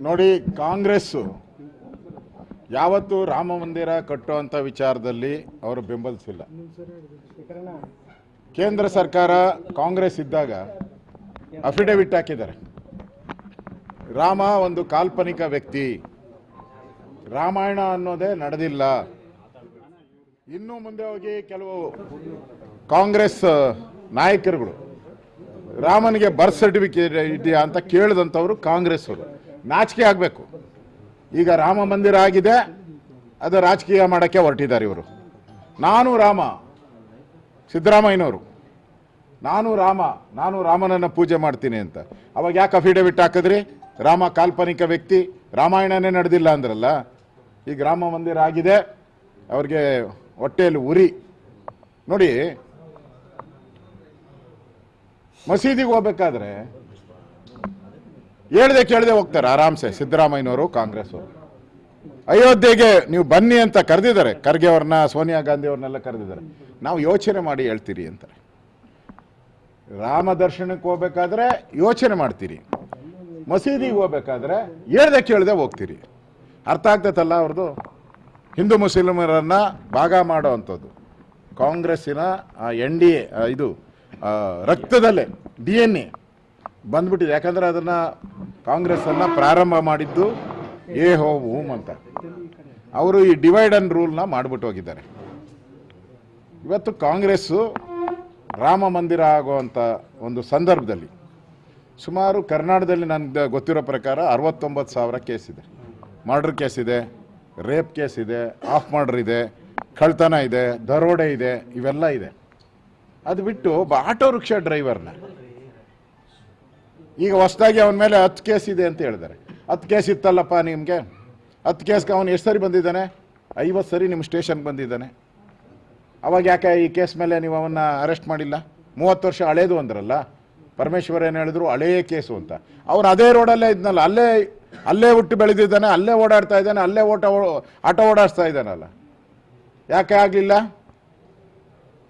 ನೋಡಿ, ಕಾಂಗ್ರೆಸ್ಸು ಯಾವತ್ತು ರಾಮ ಮಂದಿರ ಕಟ್ಟುವಂಥ ವಿಚಾರದಲ್ಲಿ ಅವರು ಬೆಂಬಲಿಸಿಲ್ಲ. ಕೇಂದ್ರ ಸರ್ಕಾರ ಕಾಂಗ್ರೆಸ್ ಇದ್ದಾಗ ಅಫಿಡವಿಟ್ ಹಾಕಿದ್ದಾರೆ. ರಾಮ ಒಂದು ಕಾಲ್ಪನಿಕ ವ್ಯಕ್ತಿ. ರಾಮಾಯಣ ಅನ್ನೋದೇ ನಡೆದಿಲ್ಲ. ಇನ್ನು ಮುಂದೆ ಹೋಗಿ ಕೆಲವು ಕಾಂಗ್ರೆಸ್ ನಾಯಕರುಗಳು, ರಾಮನಿಗೆ ಬರ್ತ್ ಸರ್ಟಿಫಿಕೇಟ್ ಇದೆಯಾ? ಅಂತ ಕೇಳಿದಂಥವ್ರು ಕಾಂಗ್ರೆಸ್ ಅವರು ನಾಚಿಕೆ ಆಗಬೇಕು. ಈಗ ರಾಮ ಮಂದಿರ ಆಗಿದೆ, ಅದು ರಾಜಕೀಯ ಮಾಡೋಕ್ಕೆ ಹೊರಟಿದ್ದಾರೆ ಇವರು. ನಾನು ರಾಮ, ಸಿದ್ದರಾಮಯ್ಯನವರು. ನಾನು ರಾಮ, ನಾನು ರಾಮನನ್ನು ಪೂಜೆ ಮಾಡ್ತೀನಿ ಅಂತ. ಅವಾಗ ಯಾಕೆ ಅಫಿಡವಿಟ್ ಹಾಕಿದ್ರಿ? ರಾಮ ಕಾಲ್ಪನಿಕ ವ್ಯಕ್ತಿ, ರಾಮಾಯಣನೇ ನಡೆದಿಲ್ಲ ಅಂದ್ರಲ್ಲ. ಈಗ ರಾಮ ಮಂದಿರ ಆಗಿದೆ, ಅವ್ರಿಗೆ ಹೊಟ್ಟೆಯಲ್ಲಿ ಉರಿ. ನೋಡಿ, ಮಸೀದಿಗೆ ಹೋಗ್ಬೇಕಾದ್ರೆ ಹೇಳ್ದೆ ಕೇಳದೆ ಹೋಗ್ತಾರೆ. ಆರಾಮ್ಸೆ. ಸಿದ್ದರಾಮಯ್ಯನವರು ಕಾಂಗ್ರೆಸ್ ಅವರು ಅಯೋಧ್ಯೆಗೆ ನೀವು ಬನ್ನಿ ಅಂತ ಕರೆದಿದ್ದಾರೆ. ಖರ್ಗೆ ಅವ್ರನ್ನ, ಸೋನಿಯಾ ಗಾಂಧಿ ಅವ್ರನ್ನೆಲ್ಲ ಕರೆದಿದ್ದಾರೆ. ನಾವು ಯೋಚನೆ ಮಾಡಿ ಹೇಳ್ತೀರಿ ಅಂತಾರೆ. ರಾಮ ದರ್ಶನಕ್ಕೆ ಹೋಗ್ಬೇಕಾದ್ರೆ ಯೋಚನೆ ಮಾಡ್ತೀರಿ. ಮಸೀದಿಗೆ ಹೋಗ್ಬೇಕಾದ್ರೆ ಹೇಳ್ದೆ ಕೇಳದೆ ಹೋಗ್ತೀರಿ. ಅರ್ಥ ಆಗ್ತೈತಲ್ಲ ಅವ್ರದ್ದು? ಹಿಂದೂ ಮುಸ್ಲಿಮರನ್ನ ಭಾಗ ಮಾಡೋ ಅಂಥದ್ದು. ಕಾಂಗ್ರೆಸ್ಸಿನ ಎನ್ ಡಿ ಎ ಇದು ರಕ್ತದಲ್ಲೇ, ಡಿ ಎನ್ ಎ. ಬಂದ್ಬಿಟ್ಟಿದೆ. ಯಾಕಂದ್ರೆ ಅದನ್ನ ಕಾಂಗ್ರೆಸ್ಸನ್ನು ಪ್ರಾರಂಭ ಮಾಡಿದ್ದು ಏ ಹೋಮ್ ಹೂಮ್ ಅಂತ. ಅವರು ಈ ಡಿವೈಡ್ ಅಂಡ್ ರೂಲ್ನ ಮಾಡಿಬಿಟ್ಟು ಹೋಗಿದ್ದಾರೆ. ಇವತ್ತು ಕಾಂಗ್ರೆಸ್ಸು ರಾಮ ಮಂದಿರ ಆಗುವಂಥ ಒಂದು ಸಂದರ್ಭದಲ್ಲಿ ಸುಮಾರು ಕರ್ನಾಟಕದಲ್ಲಿ ನನಗೆ ಗೊತ್ತಿರೋ ಪ್ರಕಾರ ಅರವತ್ತೊಂಬತ್ತು ಸಾವಿರ ಕೇಸ್ ಇದೆ. ಮರ್ಡರ್ ಕೇಸ್ ಇದೆ, ರೇಪ್ ಕೇಸ್ ಇದೆ, ಆಫ್ ಮರ್ಡರ್ ಇದೆ ಕಳ್ತನ ಇದೆ, ದರೋಡೆ ಇದೆ, ಇವೆಲ್ಲ ಇದೆ. ಅದು ಬಿಟ್ಟು ಒಬ್ಬ ಆಟೋ ರಿಕ್ಷಾ ಡ್ರೈವರ್ನ ಈಗ ಹೊಸದಾಗಿ ಅವನ ಮೇಲೆ ಹತ್ತು ಕೇಸ್ ಇದೆ ಅಂತ ಹೇಳಿದ್ದಾರೆ. ಹತ್ತು ಕೇಸ್ ಇತ್ತಲ್ಲಪ್ಪ ನಿಮಗೆ? ಹತ್ತು ಕೇಸ್ಗೆ ಅವನು ಎಷ್ಟು ಸರಿ ಬಂದಿದ್ದಾನೆ? ಐವತ್ತು ಸರಿ ನಿಮ್ಮ ಸ್ಟೇಷನ್ಗೆ ಬಂದಿದ್ದಾನೆ. ಅವಾಗ ಯಾಕೆ ಈ ಕೇಸ್ ಮೇಲೆ ನೀವು ಅವನ್ನ ಅರೆಸ್ಟ್ ಮಾಡಿಲ್ಲ? ಮೂವತ್ತು ವರ್ಷ ಹಳೇದು ಅಂದ್ರಲ್ಲ. ಪರಮೇಶ್ವರ್ ಏನು ಹೇಳಿದ್ರು? ಹಳೆಯ ಕೇಸು ಅಂತ. ಅವನು ಅದೇ ರೋಡಲ್ಲೇ ಇದ್ನಲ್ಲ, ಅಲ್ಲೇ ಅಲ್ಲೇ ಹುಟ್ಟು ಬೆಳೆದಿದ್ದಾನೆ, ಅಲ್ಲೇ ಓಡಾಡ್ತಾ ಇದ್ದಾನೆ, ಅಲ್ಲೇ ಓಟ ಆಟೋ ಓಡಾಡ್ತಾ ಇದ್ದಾನಲ್ಲ. ಯಾಕೆ ಆಗಲಿಲ್ಲ?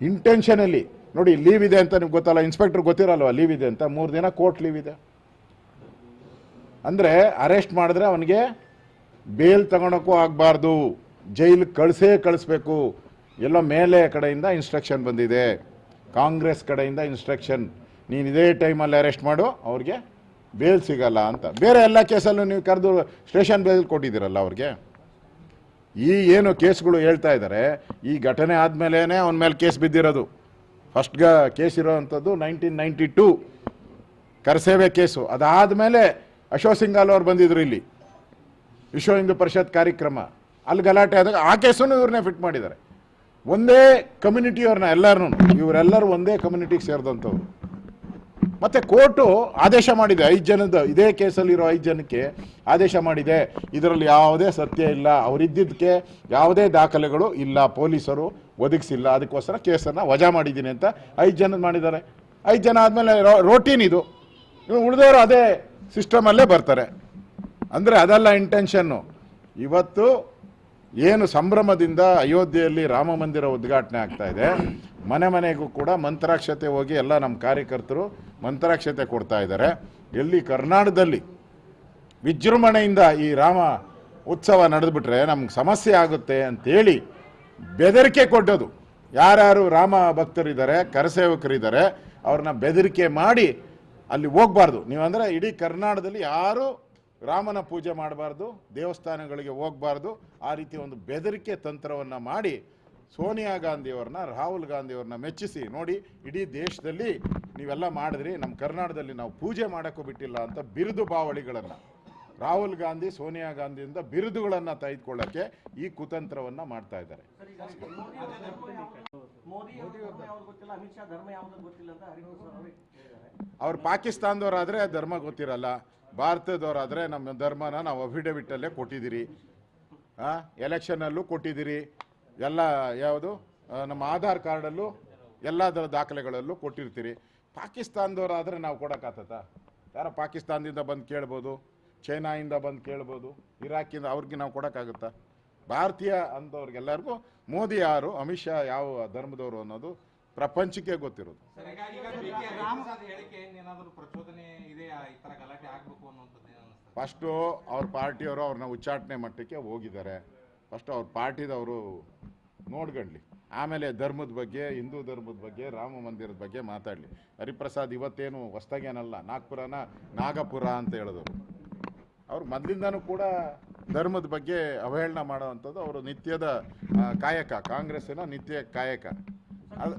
ಇಂಟೆನ್ಷನಲ್ಲಿ ನೋಡಿ ಲೀವ್ ಇದೆ ಅಂತ ನಿಮ್ಗೆ ಗೊತ್ತಲ್ಲ ಇನ್ಸ್ಪೆಕ್ಟರ್ ಗೊತ್ತಿರಲ್ವ ಲೀವ್ ಇದೆ ಅಂತ? ಮೂರು ದಿನ ಕೋರ್ಟ್ ಲೀವ್ ಇದೆ. ಅಂದರೆ ಅರೆಸ್ಟ್ ಮಾಡಿದ್ರೆ ಅವನಿಗೆ ಬೇಲ್ ತಗೊಳಕ್ಕೂ ಆಗಬಾರ್ದು ಜೈಲಿಗೆ ಕಳಿಸೇ ಕಳಿಸ್ಬೇಕು. ಎಲ್ಲ ಮೇಲೆ ಕಡೆಯಿಂದ ಇನ್ಸ್ಟ್ರಕ್ಷನ್ ಬಂದಿದೆ. ಕಾಂಗ್ರೆಸ್ ಕಡೆಯಿಂದ ಇನ್ಸ್ಟ್ರಕ್ಷನ್ ನೀನು ಇದೇ ಟೈಮಲ್ಲಿ ಅರೆಸ್ಟ್ ಮಾಡು, ಅವ್ರಿಗೆ ಬೇಲ್ ಸಿಗಲ್ಲ ಅಂತ. ಬೇರೆ ಎಲ್ಲ ಕೇಸಲ್ಲೂ ನೀವು ಕರೆದು ಸ್ಟೇಷನ್ ಬೇಲ್ ಕೊಟ್ಟಿದ್ದೀರಲ್ಲ ಅವ್ರಿಗೆ. ಈ ಏನು ಕೇಸ್ಗಳು ಹೇಳ್ತಾ ಇದ್ದಾರೆ, ಈ ಘಟನೆ ಆದಮೇಲೇ ಅವನ ಮೇಲೆ ಕೇಸ್ ಬಿದ್ದಿರೋದು. ಫಸ್ಟ್ ಗ ಕೇಸ್ ಇರೋವಂಥದ್ದು ನೈನ್ಟೀನ್ ನೈಂಟಿ ಟೂ ಕರಸೇವೆ ಕೇಸು. ಅದಾದಮೇಲೆ ಅಶೋಕ್ ಸಿಂಗಾಲ್ ಅವ್ರು ಬಂದಿದ್ರು ಇಲ್ಲಿ. ವಿಶ್ವ ಹಿಂದೂ ಪರಿಷತ್ ಕಾರ್ಯಕ್ರಮ. ಅಲ್ಲಿ ಗಲಾಟೆ ಆದಾಗ ಆ ಕೇಸನ್ನು ಇವ್ರನ್ನೇ ಫಿಟ್ ಮಾಡಿದ್ದಾರೆ. ಒಂದೇ ಕಮ್ಯುನಿಟಿಯವ್ರನ್ನ ಎಲ್ಲರನ್ನೂ. ಇವರೆಲ್ಲರೂ ಒಂದೇ ಕಮ್ಯುನಿಟಿಗೆ ಸೇರಿದಂಥವ್ರು. ಮತ್ತೆ ಕೋರ್ಟು ಆದೇಶ ಮಾಡಿದೆ. ಐದು ಜನದ ಇದೇ ಕೇಸಲ್ಲಿರೋ ಐದು ಜನಕ್ಕೆ ಆದೇಶ ಮಾಡಿದೆ. ಇದರಲ್ಲಿ ಯಾವುದೇ ಸತ್ಯ ಇಲ್ಲ. ಅವರಿದ್ದಕ್ಕೆ ಯಾವುದೇ ದಾಖಲೆಗಳು ಇಲ್ಲ. ಪೊಲೀಸರು ಒದಗಿಸಿಲ್ಲ, ಅದಕ್ಕೋಸ್ಕರ ಕೇಸನ್ನು ವಜಾ ಮಾಡಿದ್ದೀನಿ ಅಂತ ಐದು ಜನ ಮಾಡಿದ್ದಾರೆ. ಐದು ಜನ ಆದಮೇಲೆ ರೋಟೀನ್ ಇದು. ಉಳಿದವರು ಅದೇ ಸಿಸ್ಟಮಲ್ಲೇ ಬರ್ತಾರೆ. ಅಂದರೆ ಅದೆಲ್ಲ ಇಂಟೆನ್ಷನ್ನು ಇವತ್ತು ಏನು ಸಂಭ್ರಮದಿಂದ ಅಯೋಧ್ಯೆಯಲ್ಲಿ ರಾಮ ಮಂದಿರ ಉದ್ಘಾಟನೆ ಆಗ್ತಾ ಇದೆ, ಮನೆ ಮನೆಗೂ ಕೂಡ ಮಂತ್ರಾಕ್ಷತೆ ಹೋಗಿ ಎಲ್ಲ ನಮ್ಮ ಕಾರ್ಯಕರ್ತರು ಮಂತ್ರಾಕ್ಷತೆ ಕೊಡ್ತಾ ಇದ್ದಾರೆ. ಎಲ್ಲಿ ಕರ್ನಾಟಕದಲ್ಲಿ ವಿಜೃಂಭಣೆಯಿಂದ ಈ ರಾಮ ಉತ್ಸವ ನಡೆದ್ಬಿಟ್ರೆ ನಮ್ಗೆ ಸಮಸ್ಯೆ ಆಗುತ್ತೆ ಅಂತೇಳಿ ಬೆದರಿಕೆ ಕೊಟ್ಟದು ಯಾರ್ಯಾರು ರಾಮ ಭಕ್ತರಿದ್ದಾರೆ, ಕರಸೇವಕರಿದ್ದಾರೆ, ಅವ್ರನ್ನ ಬೆದರಿಕೆ ಮಾಡಿ ಅಲ್ಲಿ ಹೋಗ್ಬಾರ್ದು. ನೀವಂದ್ರೆ ಇಡೀ ಕರ್ನಾಟಕದಲ್ಲಿ ಯಾರು ರಾಮನ ಪೂಜೆ ಮಾಡಬಾರ್ದು, ದೇವಸ್ಥಾನಗಳಿಗೆ ಹೋಗ್ಬಾರ್ದು. ಆ ರೀತಿ ಒಂದು ಬೆದರಿಕೆ ತಂತ್ರವನ್ನು ಮಾಡಿ ಸೋನಿಯಾ ಗಾಂಧಿಯವ್ರನ್ನ, ರಾಹುಲ್ ಗಾಂಧಿಯವ್ರನ್ನ ಮೆಚ್ಚಿಸಿ ನೋಡಿ, ಇಡೀ ದೇಶದಲ್ಲಿ ನೀವೆಲ್ಲ ಮಾಡಿದ್ರಿ ನಮ್ಮ ಕರ್ನಾಟಕದಲ್ಲಿ ನಾವು ಪೂಜೆ ಮಾಡೋಕ್ಕೂ ಬಿಟ್ಟಿಲ್ಲ ಅಂತ ಬಿರುದು ಬಾವಳಿಗಳನ್ನು. ರಾಹುಲ್ ಗಾಂಧಿ ಸೋನಿಯಾ ಗಾಂಧಿಯಿಂದ ಬಿರುದುಗಳನ್ನು ತೆಗೆದುಕೊಳ್ಳೋಕ್ಕೆ ಈ ಕುತಂತ್ರವನ್ನು ಮಾಡ್ತಾ ಇದ್ದಾರೆ. ಅವ್ರ ಪಾಕಿಸ್ತಾನದವರಾದರೆ ಧರ್ಮ ಗೊತ್ತಿರಲ್ಲ. ಭಾರತದವರಾದರೆ ನಮ್ಮ ಧರ್ಮನ ನಾವು ಅಫಿಡವಿಟಲ್ಲೇ ಕೊಟ್ಟಿದ್ದೀರಿ. ಎಲೆಕ್ಷನಲ್ಲೂ ಕೊಟ್ಟಿದ್ದೀರಿ. ಎಲ್ಲ ಯಾವುದು? ನಮ್ಮ ಆಧಾರ್ ಕಾರ್ಡಲ್ಲೂ ಎಲ್ಲದರ ದಾಖಲೆಗಳಲ್ಲೂ ಕೊಟ್ಟಿರ್ತೀರಿ. ಪಾಕಿಸ್ತಾನದವರಾದರೆ ನಾವು ಕೊಡೋಕ್ಕಾಗತ್ತಾ ಯಾರ ಪಾಕಿಸ್ತಾನದಿಂದ ಬಂದು ಕೇಳ್ಬೋದು. ಚೈನಾಯಿಂದ ಬಂದು ಕೇಳ್ಬೋದು ಇರಾಕಿಂದ ಅವ್ರಿಗೆ ನಾವು ಕೊಡೋಕ್ಕಾಗುತ್ತಾ? ಭಾರತೀಯ ಅಂಥವ್ರಿಗೆಲ್ಲರಿಗೂ ಮೋದಿ ಯಾರು ಅಮಿತ್ ಶಾ ಯಾವ ಧರ್ಮದವರು ಅನ್ನೋದು ಪ್ರಪಂಚಕ್ಕೆ ಗೊತ್ತಿರೋದು. ಸರ್ ಈಗ ಈಗ ಬಿ ಕೆ ಹೇಳಿಕೆ ಏನಾದರೂ ಪ್ರಚೋದನೆ ಇದೆ ಈ ತರ ಗಲಾಟೆ ಆಗ್ಬೇಕು ಅನ್ನುವಂಥದ್ದು ಏನು ಅನಿಸ್ತದೆ ಫಸ್ಟು ಅವ್ರ ಪಾರ್ಟಿಯವರು ಅವ್ರನ್ನ ಉಚ್ಚಾಟನೆ ಮಟ್ಟಕ್ಕೆ ಹೋಗಿದ್ದಾರೆ. ಫಸ್ಟ್ ಅವ್ರ ಪಾರ್ಟಿದವರು ನೋಡ್ಕೊಳ್ಳಿ ಆಮೇಲೆ ಧರ್ಮದ ಬಗ್ಗೆ ಹಿಂದೂ ಧರ್ಮದ ಬಗ್ಗೆ ರಾಮ ಮಂದಿರದ ಬಗ್ಗೆ ಮಾತಾಡಲಿ. ಹರಿಪ್ರಸಾದ್ ಇವತ್ತೇನು ಹೊಸ್ದಾಗೇನಲ್ಲ ನಾಗ್ಪುರನ ನಾಗಪುರ ಅಂತ ಹೇಳಿದವರು. ಅವ್ರು ಮೊದಲಿಂದನೂ ಕೂಡ ಧರ್ಮದ ಬಗ್ಗೆ ಅವಹೇಳನ ಮಾಡುವಂಥದ್ದು ಅವರು ನಿತ್ಯದ ಕಾಯಕ ಕಾಂಗ್ರೆಸ್ಸಿನ ನಿತ್ಯ ಕಾಯಕ. ಅದು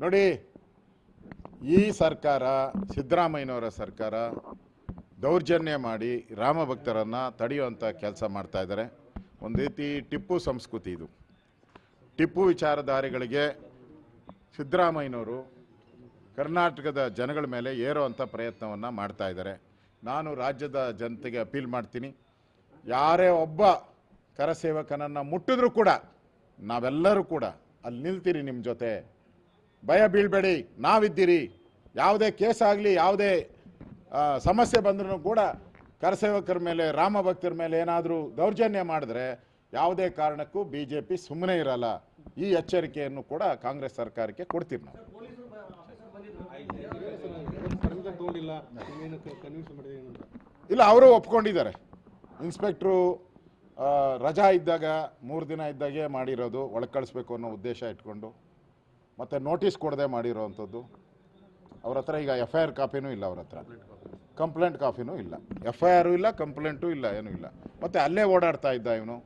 ನೋಡಿ ಈ ಸರ್ಕಾರ ಸಿದ್ದರಾಮಯ್ಯನವರ ಸರ್ಕಾರ ದೌರ್ಜನ್ಯ ಮಾಡಿ ರಾಮ ಭಕ್ತರನ್ನು ತಡೆಯುವಂಥ ಕೆಲಸ ಮಾಡ್ತಾ ಇದ್ದಾರೆ. ಒಂದು ರೀತಿ ಟಿಪ್ಪು ಸಂಸ್ಕೃತಿ ಇದು. ಟಿಪ್ಪು ವಿಚಾರಧಾರಿಗಳಿಗೆ ಸಿದ್ದರಾಮಯ್ಯನವರು ಕರ್ನಾಟಕದ ಜನಗಳ ಮೇಲೆ ಏರುವಂಥ ಪ್ರಯತ್ನವನ್ನು ಮಾಡ್ತಾ ಇದ್ದಾರೆ. ನಾನು ರಾಜ್ಯದ ಜನತೆಗೆ ಅಪೀಲ್ ಮಾಡ್ತೀನಿ. ಯಾರೇ ಒಬ್ಬ ಕರಸೇವಕನನ್ನು ಮುಟ್ಟಿದ್ರೂ ಕೂಡ, ನಾವೆಲ್ಲರೂ ಕೂಡ ಅಲ್ಲಿ ನಿಲ್ತೀರಿ ನಿಮ್ಮ ಜೊತೆ. ಭಯ ಬೀಳ್ಬೇಡಿ, ನಾವಿದ್ದೀರಿ. ಯಾವುದೇ ಕೇಸ್ ಆಗಲಿ, ಯಾವುದೇ ಸಮಸ್ಯೆ ಬಂದ್ರೂ ಕೂಡ ಕರಸೇವಕರ ಮೇಲೆ ರಾಮ ಭಕ್ತರ ಮೇಲೆ ಏನಾದರೂ ದೌರ್ಜನ್ಯ ಮಾಡಿದ್ರೆ ಯಾವುದೇ ಕಾರಣಕ್ಕೂ ಬಿ ಜೆ ಪಿ ಸುಮ್ಮನೆ ಇರಲ್ಲ. ಈ ಎಚ್ಚರಿಕೆಯನ್ನು ಕೂಡ ಕಾಂಗ್ರೆಸ್ ಸರ್ಕಾರಕ್ಕೆ ಕೊಡ್ತೀವಿ ನಾವು. ಇಲ್ಲ ಅವರು ಒಪ್ಕೊಂಡಿದ್ದಾರೆ. ಇನ್ಸ್ಪೆಕ್ಟ್ರು ರಜಾ ಇದ್ದಾಗ ಮೂರು ದಿನ ಇದ್ದಾಗೆ ಮಾಡಿರೋದು ಒಳಗೆ ಕಳಿಸ್ಬೇಕು ಅನ್ನೋ ಉದ್ದೇಶ ಇಟ್ಕೊಂಡು ಮತ್ತು ನೋಟಿಸ್ ಕೊಡದೆ ಮಾಡಿರೋವಂಥದ್ದು. ಅವ್ರ ಹತ್ರ ಈಗ ಎಫ್ ಐ ಆರ್ ಕಾಪಿನೂ ಇಲ್ಲ ಅವ್ರ ಹತ್ರ. ಕಂಪ್ಲೇಂಟ್ ಕಾಪಿನೂ ಇಲ್ಲ. ಎಫ್ ಐ ಆರು ಇಲ್ಲ ಕಂಪ್ಲೇಂಟೂ ಇಲ್ಲ ಏನೂ ಇಲ್ಲ. ಮತ್ತು ಅಲ್ಲೇ ಓಡಾಡ್ತಾ ಇದ್ದ ಇವನು.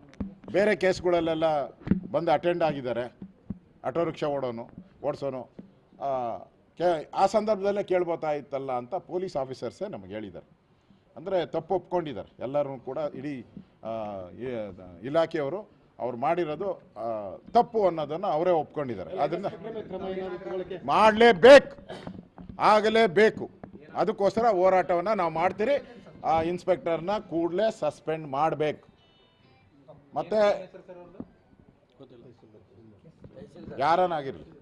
ಬೇರೆ ಕೇಸ್ಗಳಲ್ಲೆಲ್ಲ ಬಂದು ಅಟೆಂಡ್ ಆಗಿದ್ದಾರೆ. ಆಟೋ ರಿಕ್ಷಾ ಓಡೋನು, ಓಡಿಸೋನು. ಕೇ, ಆ ಸಂದರ್ಭದಲ್ಲೇ ಕೇಳ್ಬೋತಾ ಇತ್ತಲ್ಲ ಅಂತ ಪೊಲೀಸ್ ಆಫೀಸರ್ಸೇ ನಮಗೆ ಹೇಳಿದ್ದಾರೆ. ಅಂದರೆ ತಪ್ಪು ಒಪ್ಕೊಂಡಿದ್ದಾರೆ. ಎಲ್ಲರೂ ಕೂಡ ಇಡೀ ಇಲಾಖೆಯವರು ಅವ್ರು ಮಾಡಿರೋದು ತಪ್ಪು ಅನ್ನೋದನ್ನು ಅವರೇ ಒಪ್ಕೊಂಡಿದ್ದಾರೆ. ಅದನ್ನ ಮಾಡಲೇಬೇಕು. ಆಗಲೇಬೇಕು. ಅದಕ್ಕೋಸ್ಕರ ಹೋರಾಟವನ್ನು ನಾವು ಮಾಡ್ತೀರಿ. ಆ ಇನ್ಸ್ಪೆಕ್ಟರ್ನ ಕೂಡಲೇ ಸಸ್ಪೆಂಡ್ ಮಾಡಬೇಕು. ಮತ್ತು ಯಾರನ್ನಾಗಿರಲಿ.